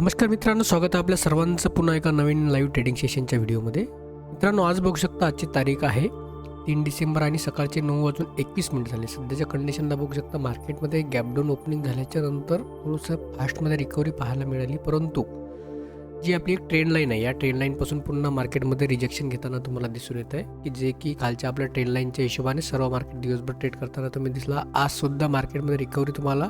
नमस्कार मित्रांनो स्वागत आहे आपल्या सर्वांचं पुन्हा एका नवीन लाईव्ह ट्रेडिंग सेशनच्या व्हिडिओमध्ये मित्रांनो आज बघू शकता आजची तारीख आहे तीन डिसेंबर आणि सकाळचे नऊ वाजून एकवीस मिनिट झाले. सध्याच्या कंडिशनला बघू शकता मार्केटमध्ये गॅपडाऊन ओपनिंग झाल्याच्यानंतर थोडंसं फास्टमध्ये रिकव्हरी पाहायला मिळाली. परंतु जी आपली एक ट्रेंड लाईन आहे या ट्रेंड लाईनपासून पुन्हा मार्केटमध्ये रिजेक्शन घेताना तुम्हाला दिसून येत आहे की जे की खालच्या आपल्या ट्रेंड लाईनच्या हिशोबाने सर्व मार्केट दिवसभर ट्रेड करताना तुम्ही दिसला. आजसुद्धा मार्केटमध्ये रिकव्हरी तुम्हाला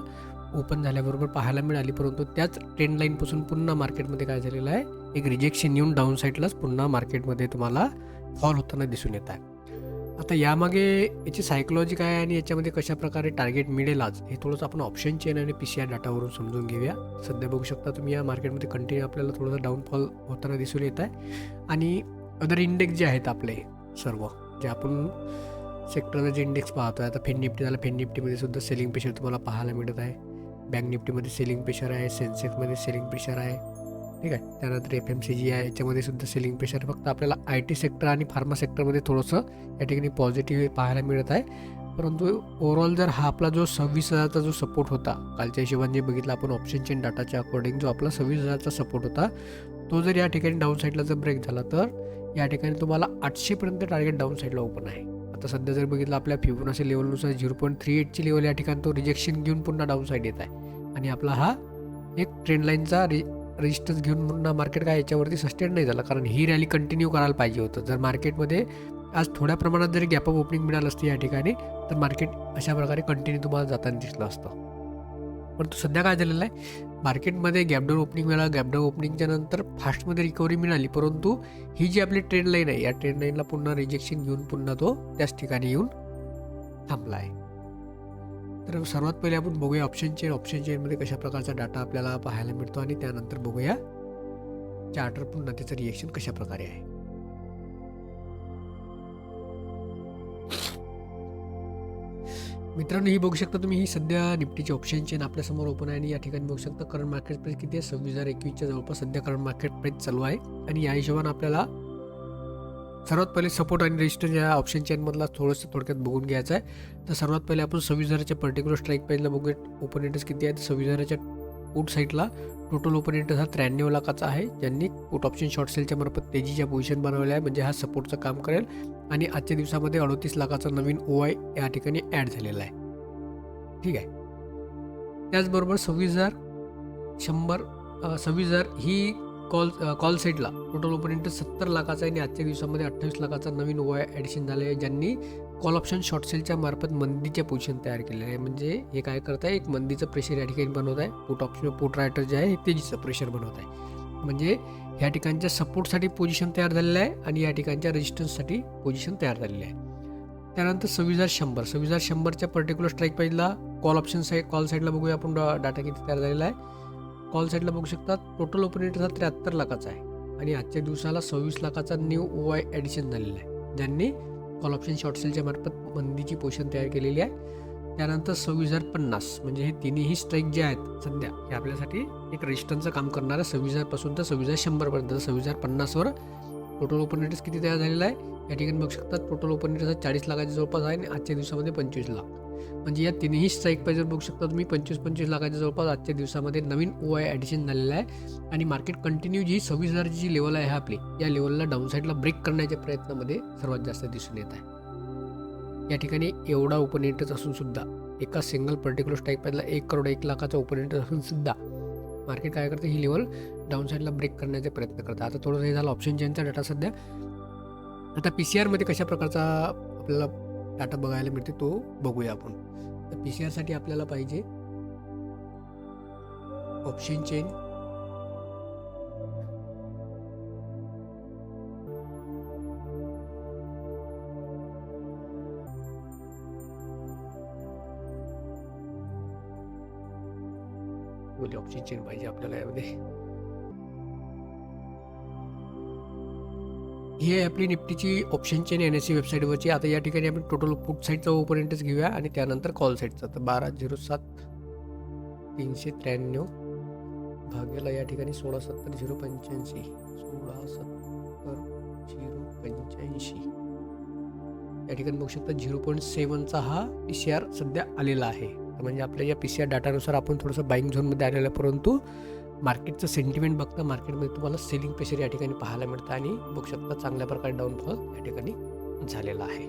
ओपन झाल्याबरोबर पाहायला मिळाली परंतु त्याच ट्रेंड लाईनपासून पुन्हा मार्केटमध्ये काय झालेलं आहे? एक रिजेक्शन येऊन डाऊन साईडलाच पुन्हा मार्केटमध्ये तुम्हाला फॉल होताना दिसून येत आहे. आता यामागे याची सायकोलॉजी काय आहे आणि याच्यामध्ये कशा प्रकारे टार्गेट मिळेल आज हे थोडंसं आपण ऑप्शन चेन आणि पी सी आर डाटावरून समजून घेऊया. सध्या बघू शकता तुम्ही या मार्केटमध्ये कंटिन्यू आपल्याला थोडंसं डाऊनफॉल होताना दिसून येत आहे. आणि अदर इंडेक्स जे आहेत आपले सर्व जे आपण सेक्टरला जे इंडेक्स पाहतो आहे आता फेन निफ्टी झाला फेन निफ्टीमध्ये सुद्धा सेलिंग प्रेशर तुम्हाला पाहायला मिळत आहे. बँक निफ्टीमध्ये सेलिंग प्रेशर आहे सेन्सेक्समध्ये सेलिंग प्रेशर आहे ठीक आहे. त्यानंतर एफ एम सी जी आहे याच्यामध्ये सुद्धा सेलिंग प्रेशर फक्त आपल्याला आय टी सेक्टर आणि फार्मा सेक्टरमध्ये थोडंसं या ठिकाणी पॉझिटिव्ह पाहायला मिळत आहे. परंतु ओव्हरऑल जर हा आपला जो सव्वीस हजारचा जो सपोर्ट होता कालच्या हिशोबाने जे बघितलं आपण ऑप्शन चेन डाटाच्या अकॉर्डिंग जो आपला सव्वीस हजारचा सपोर्ट होता तो जर या ठिकाणी डाऊन साईडला जर ब्रेक झाला तर या ठिकाणी तुम्हाला आठशेपर्यंत टार्गेट डाऊन साईडला ओपन आहे. आता सध्या जर बघितलं आपल्या फिबोनाची लेवलनुसार झिरो पॉईंट थ्री एटची लेवल या ठिकाणी तो रिजेक्शन घेऊन पुन्हा डाऊन साईड येत आहे. आणि आपला हा एक ट्रेंड लाईनचा रि रजिस्टन्स घेऊन पुन्हा मार्केट काय याच्यावरती सस्टेन नाही झाला. कारण ही रॅली कंटिन्यू करायला पाहिजे होतं. जर मार्केटमध्ये आज थोड्या प्रमाणात जरी गॅप ऑफ ओपनिंग मिळालं असतं या ठिकाणी तर मार्केट अशा प्रकारे कंटिन्यू तुम्हाला जाताना दिसलं असतं. परंतु सध्या काय झालेलं आहे? मार्केटमध्ये गॅपडाऊन ओपनिंग मिळालं. गॅपडाऊन ओपनिंगच्या नंतर फास्टमध्ये रिकव्हरी मिळाली. परंतु ही जी आपली ट्रेंड लाईन आहे या ट्रेंड लाईनला पुन्हा रिजेक्शन घेऊन पुन्हा तो त्याच ठिकाणी येऊन थांबला आहे. तर सर्वात पहिले आपण बघूया ऑप्शन चेन ऑप्शन चेनमध्ये कशा प्रकारचा डाटा आपल्याला पाहायला मिळतो आणि त्यानंतर बघूया चार्टर पुन्हा त्याचं रिएक्शन कशा प्रकारे आहे. मित्रांनो ही बघू शकता तुम्ही ही सध्या निफ्टीची ऑप्शन चेन आपल्यासमोर ओपन आहे आणि या ठिकाणी बघू शकता करंट मार्केट प्राईस किती आहे? सव्वीस हजार एकवीसच्या जवळपास सध्या करंट मार्केट प्राईस चालू आहे. आणि या हिशोबाने आपल्याला सर्वात पहिले सपोर्ट आणि रेजिस्टन्स या ऑप्शन चेनमधला थोडंसं थोडक्यात बघून घ्यायचं आहे. तर सर्वात पहिले आपण सव्वीस हजाराच्या पर्टिक्युलर स्ट्राईक पेजला बघूया ओपन इंटरेस्ट किती आहे? तर सव्वीस हजाराच्या पुट साईडला टोटल ओपन इंटरेस्ट हा त्र्याण्णव लाखाचा आहे. ज्यांनी पुट ऑप्शन शॉर्ट सेलच्या मार्फत तेजीच्या पोझिशन बनवल्या आहे म्हणजे हा सपोर्टचं काम करेल. आणि आजच्या दिवसामध्ये अडतीस लाखाचा नवीन ओ आय या ठिकाणी ॲड झालेला आहे. ठीक आहे? त्याचबरोबर सव्वीस हजार शंभर सव्वीस हजार ही कॉल कॉल सेटला टोटल ओपन इंटरेस्ट सत्तर लाखाचा आहे आणि आजच्या दिवसामध्ये अठ्ठावीस लाखाचा नवीन ओ ॲडिशन झालं आहे ज्यांनी कॉल ऑप्शन शॉर्ट सेलच्या मार्फत मंदीचे पोझिशन तयार केलेलं आहे. म्हणजे हे काय करत आहे? एक मंदीचं प्रेशर या ठिकाणी बनवत आहे. पुट ऑप्शन पुट रायटर जे आहे तेजीचं प्रेशर बनवत आहे. म्हणजे ह्या ठिकाणच्या सपोर्टसाठी पोझिशन तयार झालेलं आहे आणि या ठिकाणच्या रेजिस्टन्ससाठी पोझिशन तयार झालेलं आहे. त्यानंतर सव्वीस हजार शंभर. सव्वीस हजार शंभरच्या पर्टिक्युलर स्ट्राईक पाईजला कॉल ऑप्शन साईड कॉल साईडला बघूया आपण डाटा किती तयार झालेला आहे. कॉल साईडला बघू शकता टोटल ऑपरेटरचा हा त्र्याहत्तर लाखाचा आहे. आणि आजच्या दिवसाला सव्वीस लाखाचा न्यू ओ आय ॲडिशन झालेला आहे. ज्यांनी कॉल ऑप्शन शॉर्ट सेलच्या मार्फत मंदीची पोषण तयार केलेली आहे. त्यानंतर सव्वीस हजार पन्नास. म्हणजे हे तिन्ही स्ट्राईक जे आहेत सध्या हे आपल्यासाठी एक रजिस्टरचं काम करणारं सव्वीस हजारपासून तर सव्वीस हजार शंभरपर्यंत. सव्वीस हजार पन्नासवर टोटल ओपन इंटरेस्ट किती तयार झालेला आहे? या ठिकाणी बघू शकता टोटल ओपन इंटरेस्ट चाळीस लाखाच्या जवळपास आहे आणि आजच्या दिवसामध्ये पंचवीस लाख. म्हणजे या तिन्ही स्ट्राईक प्राईजवर बघू शकता तुम्ही पंचवीस पंचवीस लाखाच्या जवळपास आजच्या दिवसामध्ये नवीन ओ आय ॲडिशन झालेलं आहे. आणि मार्केट कंटिन्यू जी सव्वीस हजारची जी लेवल आहे आपली या लेवलला डाऊनसाईडला ब्रेक करण्याच्या प्रयत्नामध्ये सर्वात जास्त दिसून येत आहे. या ठिकाणी एवढा ओपन इंटरेस्ट असून सुद्धा एका सिंगल पर्टिक्युलर स्ट्राईक प्राईजला एक करोड एक लाखाचा ओपन इंटरेस्ट असून सुद्धा मार्केट काय करते ही लेवल डाऊनसाईडला ब्रेक करण्याचा प्रयत्न करतं. आता थोडं हे झालं ऑप्शन चेनचा डाटा सध्या. आता पी सी आरमध्ये कशा प्रकारचा आपल्याला डाटा बघायला मिळते तो बघूया आपण. तर पी सी आरसाठी आपल्याला पाहिजे ऑप्शन चेन ऑप्शन चेन पाहिजे आपल्याला यामध्ये. ही आहे आपली निफ्टीची option chain N S C वेबसाईटवरची आता या ठिकाणी आपण टोटल पुट साईडचा ओपन इंटरेस्ट घेऊया आणि त्यानंतर कॉल साईडचा तर बारा झिरो सात तीनशे त्र्याण्णव भाग्याला या ठिकाणी सोळा सत्तर झिरो पंच्याऐंशी सोळा सत्तर झिरो पंच्याऐंशी. या ठिकाणी बघू शकता झिरो पॉईंट सेवनचा हा पी सी आर सध्या आलेला आहे. म्हणजे आपल्या या पी सी आर डाटानुसार आपण थोडंसं बाईंग झोनमध्ये आलेलं आहे परंतु मार्केटचं सेंटिमेंट बघता मार्केटमध्ये तुम्हाला सेलिंग प्रेशर या ठिकाणी पाहायला मिळतं आणि बघू शकता चांगल्या प्रकारे डाऊनफॉल या ठिकाणी झालेला आहे.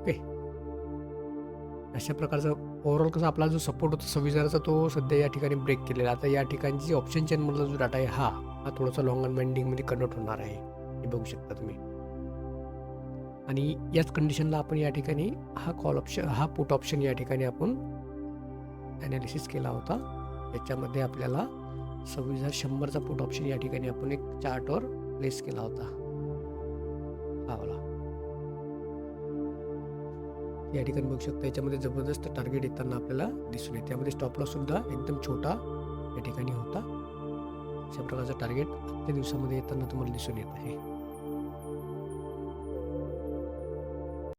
ओके अशा प्रकारचा ओव्हरऑल कसा आपला जो सपोर्ट होता सव्वीस हजाराचा तो सध्या या ठिकाणी ब्रेक केलेला आता या ठिकाणची ऑप्शन चेनमधला जो डाटा आहे हा हा थोडासा लॉंग अँड बेंडिंगमध्ये कन्वर्ट होणार आहे. हे बघू शकता तुम्ही. आणि याच कंडिशनला आपण या ठिकाणी हा कॉल ऑप्शन हा पुट ऑप्शन या ठिकाणी आपण ॲनालिसिस केला होता. याच्यामध्ये आपल्याला सव्वीस हजार शंभरचा पुट ऑप्शन या ठिकाणी आपण एक चार्टवर प्लेस केला होता. हा या ठिकाणी बघू शकता याच्यामध्ये जबरदस्त टार्गेट येताना आपल्याला दिसून येते. त्यामध्ये स्टॉप सुद्धा एकदम छोटा या ठिकाणी होता. अशा प्रकारचा टार्गेट आजच्या दिवसामध्ये येताना तुम्हाला दिसून येत आहे.